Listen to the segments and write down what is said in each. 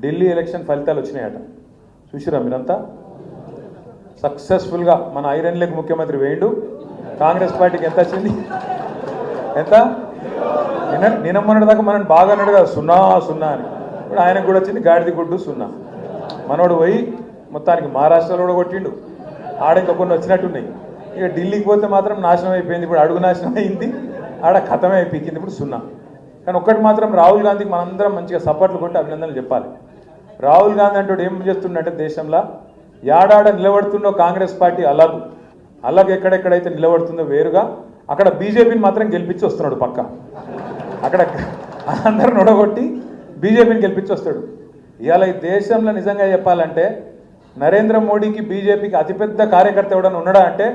Delhi election ఫలితాలు వచ్చినాయట. చూసిరా మీరంతా? సక్సెస్ఫుల్గా మన ఐరన్ లెగ్ ముఖ్యమంత్రి వేయండు. కాంగ్రెస్ పార్టీకి ఎంత వచ్చింది? ఎంత? నిన్న నిన్న దాకా మనం బాగా అన్నాడు కదా సున్నా సున్నా అని. ఇప్పుడు ఆయనకు కూడా వచ్చింది గాడిది గుడ్డు సున్నా. మనోడు పోయి మొత్తానికి మహారాష్ట్రలో కూడా కొట్టిండు. ఆడ ఇంకా కొన్ని వచ్చినట్టున్నాయి. ఇక ఢిల్లీకి పోతే మాత్రం నాశనం అయిపోయింది. ఇప్పుడు అడుగు నాశనం అయింది. ఆడ కథమే అయిపోయింది. ఇప్పుడు సున్నా. కానీ ఒక్కటి మాత్రం రాహుల్ గాంధీకి మనందరం మంచిగా సపోర్ట్లు కొట్టి అభినందనలు చెప్పాలి. రాహుల్ గాంధీ అంటే ఏం చేస్తుండంటే దేశంలో ఏడాడ నిలబడుతుండో కాంగ్రెస్ పార్టీ అలాగు. అలాగే ఎక్కడెక్కడైతే నిలబడుతుందో వేరుగా అక్కడ బీజేపీని మాత్రం గెలిపించి వస్తున్నాడు పక్క. అక్కడ అందరూ నొడగొట్టి బీజేపీని గెలిపించి వస్తాడు. ఇవాళ ఈ దేశంలో నిజంగా చెప్పాలంటే నరేంద్ర మోడీకి బీజేపీకి అతిపెద్ద కార్యకర్త ఎవడన్నా ఉన్నాడా అంటే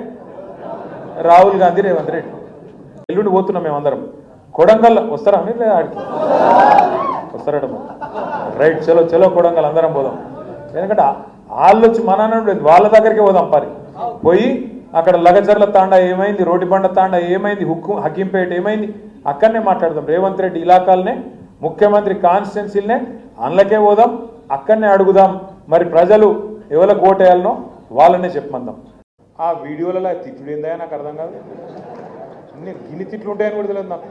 రాహుల్ గాంధీ రేవంత్ రెడ్డి. ఎల్లుండి పోతున్నాం మేమందరం. కొడంగల్ వస్తారా? మీరు లేదా ఆడికి? వస్తారట రైట్ చలో చలో కొడంగల్ అందరం పోదాం. ఎందుకంటే వాళ్ళు వచ్చి మన నుండి వాళ్ళ దగ్గరికి పోదాం పరి. పోయి అక్కడ లగజర్ల తాండా ఏమైంది రోడ్డుబండ తాండా ఏమైంది హుక్కు హకీంపేట ఏమైంది అక్కడనే మాట్లాడదాం. రేవంత్ రెడ్డి ఇలాకాలనే ముఖ్యమంత్రి కాన్స్టిట్యున్సీలనే అందులోకే పోదాం అక్కడనే అడుగుదాం. మరి ప్రజలు ఎవరికి ఓటేయాలనో వాళ్ళనే చెప్పమందాం. ఆ వీడియోలలో తిట్టుడు ఏందా నాకు అర్థం కాదు. అన్ని గిన్ని తిట్లు ఉంటాయని కూడా తెలియదు నాకు.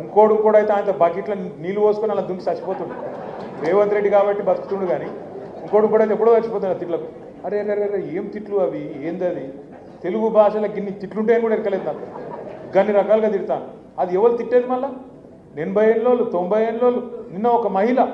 ఇంకోడు కూడా అయితే ఆయన బకెట్లో నీళ్ళు పోసుకొని అలా దుంకి చచ్చిపోతుండు. రేవంత్ రెడ్డి కాబట్టి బతుకుతుండు కానీ ఇంకోడు కూడా అయితే ఎప్పుడో చచ్చిపోతున్నాడు తిట్లకు. అరే అరే అరే, ఏం తిట్లు అవి? ఏంది అది? తెలుగు భాషలో గిన్ని తిట్లుంటాయని కూడా ఎక్కలేదు నాకు. గన్ని రకాలుగా తిడతాను. అది ఎవరు తిట్టేది మళ్ళా? ఎనభై ఏళ్ళోళ్ళు తొంభై ఏళ్ళోళ్ళు నిన్న ఒక మహిళ